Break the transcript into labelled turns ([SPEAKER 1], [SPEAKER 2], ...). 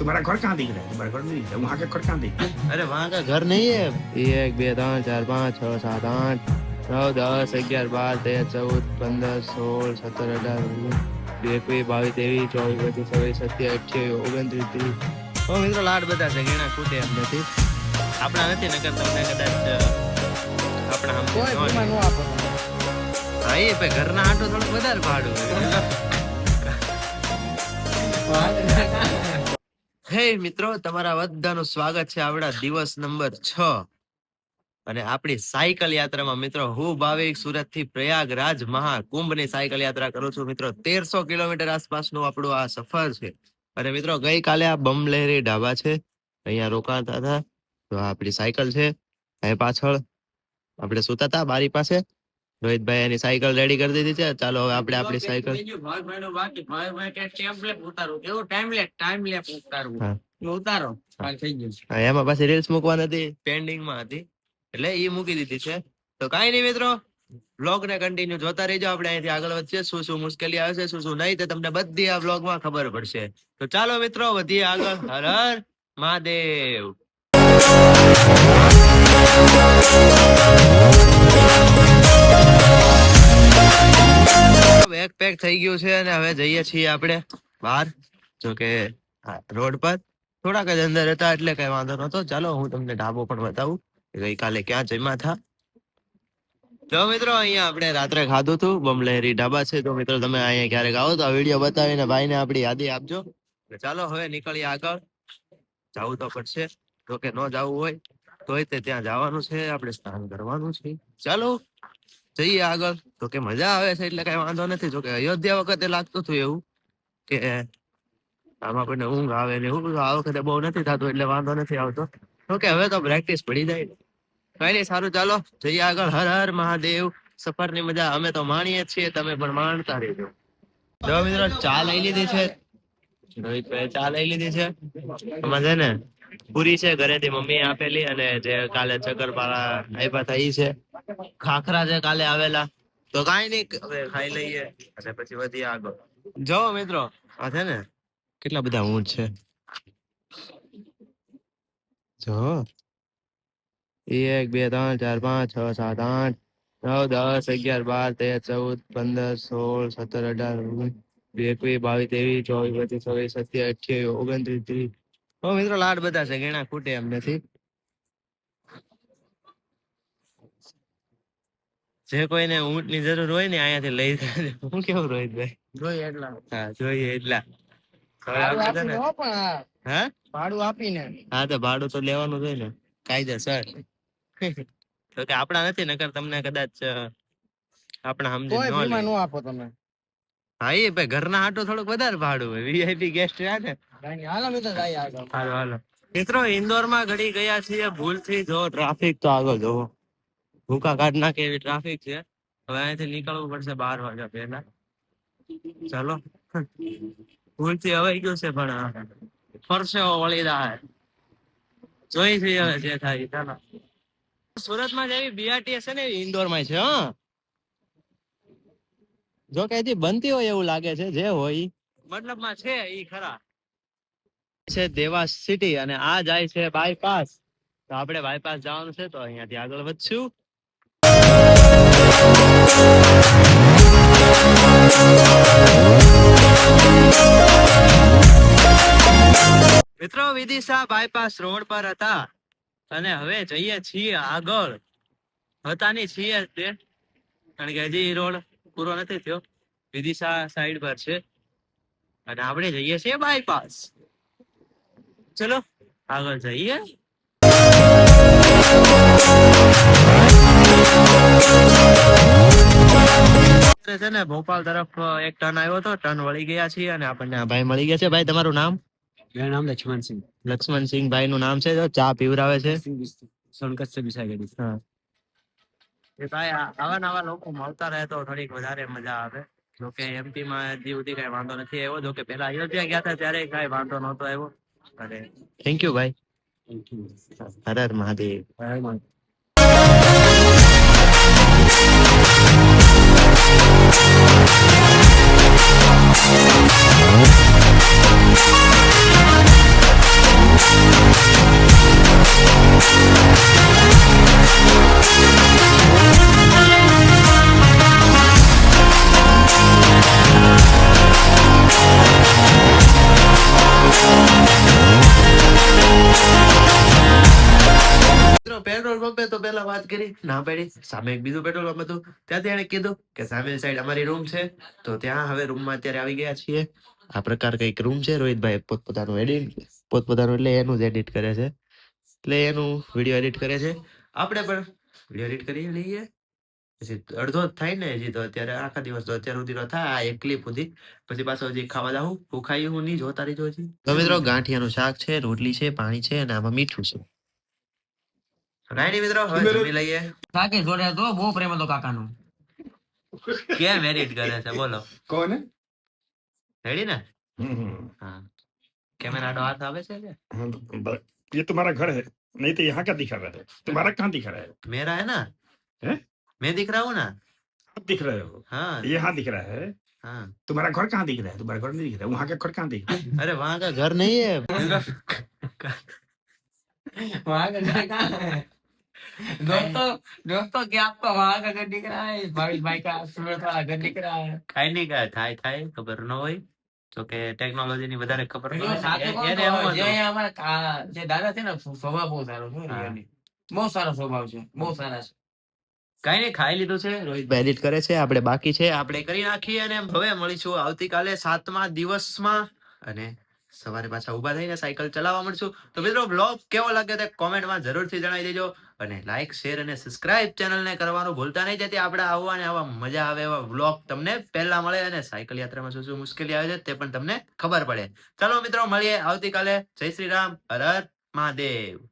[SPEAKER 1] तुम्हारा घर कहाँ दिख रहा है तुम्हारा घर नहीं दिख रहा है वहाँ का घर कहाँ दिख रहा है
[SPEAKER 2] अरे वहाँ का घर नहीं है एक બે ત્રણ ચાર પાંચ છ સાત આઠ નવ દસ અગિયાર બાર તેર ચૌદ પંદર સોળ સત્તર અઢાર ઓગણીસ એકવીસ બાવીસ ત્રેવીસ ચોવીસ પચીસ છવ્વીસ સત્યાવીસ અઠ્યાવીસ ઓગણત્રીસ ત્રીસ ઓ મિત્રો લાડ બધા છે ઘણા ખૂટે એમ નથી આપણા નથી નકર તમને કદાચ અ, આપણા આમ
[SPEAKER 3] કોઈ
[SPEAKER 2] ન
[SPEAKER 3] ભીમાં
[SPEAKER 2] લે.
[SPEAKER 3] નો આપો તમે.
[SPEAKER 2] હા એ ભાઈ ઘરના આટો થોડું વધારે ભાડું હે મિત્રો, તમારા બધાનું સ્વાગત છે આપણા દિવસ નંબર છ. અને આપણી સાયકલ યાત્રામાં મિત્રો, હું ભાવિક સુરતથી પ્રયાગરાજ મહાકુંભની સાયકલ યાત્રા કરું છું. મિત્રો, તેરસો કિલોમીટર આસપાસનું આપણું આ સફર છે. અને મિત્રો, ગઈકાલે આ બમલહેરી ઢાબા છે. અહીંયા રોકાતા હતા. તો આપણી સાયકલ છે. અહીં પાછળ આપણે સુતા હતા, બારી પાસે. રોહિતભાઈ એની સાયકલ રેડી કરી દીધી છે. ચાલો હવે આપણે આપણી સાયકલ.
[SPEAKER 3] ઉતારો. થઈ.
[SPEAKER 2] એમાં પાછી રીલ્સ મૂકવાની હતી પેન્ડિંગમાં હતી. એટલે એ મૂકી દીધી છે. તો કાઈ નહીં મિત્રો બ્લોગ ને કન્ટિન્યુ જોતા રહેજો. આપણે અહીંથી આગળ વધશે શું શું મુશ્કેલી આવશે શું શું નહીં તે તમને બધી આ બ્લોગમાં ખબર પડશે. તો ચાલો મિત્રો વધીએ આગળ. હર હર મહાદેવ. બેગ પેક થઈ ગયું છે અને હવે જઈએ છીએ આપણે બહાર. જો કે રોડ પર. થોડાક જ અંદર હતા એટલે કઈ વાંધો નતો ચાલો, હું તમને ઢાબો પણ બતાવું ગઈકાલે ક્યાં જમ્યા હતા. તો મિત્રો, અહીંયા આપણે રાત્રે ખાધું હતું. બમલહેરી ઢાબા છે. તો મિત્રો, તમે અહીંયા ક્યારેક આવો તો આ વીડિયો બતાવીને ભાઈને આપણી યાદી આપજો. ચાલો, હવે નીકળીએ આગળ. જવું તો પડશે. જો કે ન જવું હોય, તોય તે ત્યાં જવાનું છે. આપણે સ્નાન કરવાનું છે. ચાલો. જઈએ આગળ. તો કે મજા આવે છે એટલે કઈ વાંધો નથી. જો કે અયોધ્યા વખતે લાગતું હતું એવું કે આમાં કોઈને ઊંઘ આવે ને એવું આ વખતે બહુ નથી થતું એટલે વાંધો નથી આવતો. કે હવે તો પ્રેક્ટિસ પડી જાય. કઈ નહીં, સારું, ચાલો. જઈએ આગળ. હર હર મહાદેવ. સફરની મજા અમે તો માણીએ છીએ. તમે પણ માણતા રહેજો. જો મિત્રો, ચા લઈ લીધી છે. રોહિતભાઈ ચા લઈ લીધી છે. એમાં છે ને, પૂરી છે ઘરેથી મમ્મી આપેલી અને જે કાલે ચક્કરપારા આપ્યા હતા એ છે. ખાખરા છે કાલે આવેલા. તો કાંઈ નહીં હવે ખાઈ લઈએ અને પછી વધીએ આગળ. જો મિત્રો. આ છે ને કેટલા બધા ઊંટ છે? જો એક બે ત્રણ ચાર પાંચ છ સાત આઠ નવ દસ અગિયાર બાર તેર ચૌદ પંદર સોળ સત્તર અઢાર ઓગણીસ એકવીસ બાવીસ ત્રેવીસ ચોવીસ પચીસ છવ્વીસ સત્યાવીસ અઠ્યાવીસ ઓગણત્રીસ ત્રીસ. ઓ મિત્રો લાડ બધા છે ઘણા ખૂટે એમ નથી. જે કોઈને ઊંટની જરૂર હોય ને અહીંયાથી લઈ જાય. હું કેવું રોહિતભાઈ
[SPEAKER 3] જોઈએ એટલા.
[SPEAKER 2] હા જોઈએ એટલા.
[SPEAKER 3] ભાડું આપીને હો
[SPEAKER 2] તો ભાડું તો લેવાનું જ હોય ને કાયદેસર તો કે આપણા નથી નકર તમને કદાચ આપણા સમજી ન લે.
[SPEAKER 3] આપો તમે.
[SPEAKER 2] હા એ ભાઈ ઘરના હાટો થોડુંક વધારે ભાડું હોય. વીઆઈપી ગેસ્ટ રહ્યા ને?
[SPEAKER 3] હાલો મિત્રો
[SPEAKER 2] હાલો હાલો. મિત્રો ઇન્દોરમાં ઘડી ગયા છીએ ભૂલથી જો ટ્રાફિક તો આગળ જોવો. ભૂકા કાઢ નાખે એવી ટ્રાફિક છે. હવે અહીંથી નીકળવું પડશે બાર વાગ્યા પહેલા. ચાલો. ભૂલથી હવાઈ ગયું છે પણ ફરશે વળી દા જોઈ છે હવે જે થાય. ચાલો. સુરતમાં જેવી બીઆરટીએસ છે ને ઇન્દોરમાં છે, હા. જો કે હજી બનતી હોય એવું લાગે છે, જે હોય. મતલબમાં છે એ ખરા. છે દેવાસ સિટી અને આ જાય છે બાયપાસ તો આપણે બાયપાસ જવાનું છે તો અહીંયાથી આગળ વધશું. મિત્રો, વિદિશા બાયપાસ રોડ પર હતા. અને હવે જઈએ છીએ આગળ. હતા ની છીએ તે. કારણ કે હજી રોડ પૂરો નથી થયો. વિદિશા સાઈડ પર છે. અને આપણે જઈએ છીએ બાયપાસ ચલો, આગળ જઈએ. છે ને ભોપાલ તરફ એક ટર્ન આવ્યો હતો ટર્ન વળી ગયા છીએ અને આપણને ભાઈ મળી ગયા છે. ભાઈ તમારું નામ?
[SPEAKER 4] મારું નામ લક્ષ્મણસિંહ.
[SPEAKER 2] લક્ષ્મણસિંહ ભાઈ નું નામ છે ચા પીવરાવે છે.
[SPEAKER 4] સોનકચ્છ બિસાઈ ગઈ
[SPEAKER 2] હા. નવા લોકો મળતા રહે તો થોડીક વધારે મજા આવે. જો કે એમપી કઈ વાંધો નથી આવ્યો. જો કે પેલા અયોધ્યા ગયા હતા ત્યારે કઈ વાંધો નહોતો આવ્યો. અને થેન્ક યુ ભાઈ. હર હર મહાદેવ. તો પેલા વાત કરી. ના પાડી. સામે એક બીજું પેટ્રોલ પંપ હતું. ત્યાંથી એને કીધું કે સામે સાઈડ અમારી રૂમ છે. તો ત્યાં હવે રૂમમાં અત્યારે આવી ગયા છીએ. આ પ્રકાર કંઈક રૂમ છે. રોહિતભાઈ પોતપોતાનું એડિટ પોતપોતાનું એટલે એનું જ એડિટ કરે છે. એટલે એનું વીડિયો એડિટ કરે છે. આપણે પણ વીડિયો એડિટ કરી લઈએ. પછી અડધો થાય ને હજી તો અત્યારે આખા દિવસ તો અત્યાર સુધી થાય. આ એક ક્લિપ સુધી. પછી પાછો હજી ખાવા જાઉં. હું હું નહીં જોતા રહીજો હજી. તો મિત્રો ગાંઠિયાનું શાક છે, રોટલી છે, પાણી છે અને આમાં મીઠું છે. કાંઈ નહીં મિત્રો હવે જમી લઈએ
[SPEAKER 3] કાકી જોડે તો બહુ પ્રેમ હતો કાકાનો
[SPEAKER 2] કેમ એડિટ કરે છે બોલો
[SPEAKER 1] कौन है
[SPEAKER 2] રેડી ને
[SPEAKER 1] हम्म,
[SPEAKER 2] હા કેમેરા નો હાથ આવે છે કે
[SPEAKER 1] हाँ, तो ब- ये तुम्हारा घर है नहीं तो यहाँ का दिखा रहा है तुम्हारा कहाँ दिख रहा है
[SPEAKER 2] मेरा है ना
[SPEAKER 1] हैं?
[SPEAKER 2] मैं दिख रहा हूँ ना
[SPEAKER 1] आप दिख रहे हो
[SPEAKER 2] हाँ
[SPEAKER 1] ये यहाँ दिख रहा है
[SPEAKER 2] हाँ
[SPEAKER 1] तुम्हारा घर कहाँ दिख रहा है तुम्हारा घर नहीं दिख रहा है वहाँ का घर कहाँ दिख रहा है
[SPEAKER 2] अरे वहाँ का घर नहीं है
[SPEAKER 3] वहाँ का घर कहाँ है दोस्तों दोस्तों क्या आपको वहाँ का घर दिख रहा है भाई भाई का सूरत वाला घर दिख रहा है
[SPEAKER 2] કાઈ નહીં કાંઈ થાય થાય ખબર ન હોય જો કે ટેકનોલોજી ની વધારે ખબર ન
[SPEAKER 3] એનો
[SPEAKER 2] હોય
[SPEAKER 3] સાચું
[SPEAKER 2] એ-
[SPEAKER 3] કહું
[SPEAKER 2] એને
[SPEAKER 3] તો
[SPEAKER 2] એમ
[SPEAKER 3] જે
[SPEAKER 2] હતું.
[SPEAKER 3] અહીંયા અમારા કા- જે દાદા છે ને સ્વભાવ બહુ સારો છે
[SPEAKER 2] હા.
[SPEAKER 3] really. બહુ સારો સ્વભાવ છે બહુ સારા છે
[SPEAKER 2] કાંઈ નહીં ખાઈ લીધું છે રોહિતભાઈ એડિટ કરે છે આપણે બાકી છે આપણે કરી નાખીએ અને હવે મળીશું આવતીકાલે સાતમા દિવસમાં અને સવારે પાછા ઊભા થઈને સાયકલ ચલાવવા મળશું તો મિત્રો બ્લોગ કેવો લાગ્યો તે કોમેન્ટમાં જરૂરથી જણાવી દેજો અને લાઈક શેર અને સબસ્ક્રાઇબ ચેનલને કરવાનું ભૂલતા નહીં. જેથી આપણે આવવા અને આવા મજા આવે એવા બ્લોગ તમને પહેલા મળે અને સાયકલ યાત્રામાં શું શું મુશ્કેલી આવે છે તે પણ તમને ખબર પડે. ચાલો મિત્રો, મળીએ આવતીકાલે. જય શ્રી રામ. હર મહાદેવ.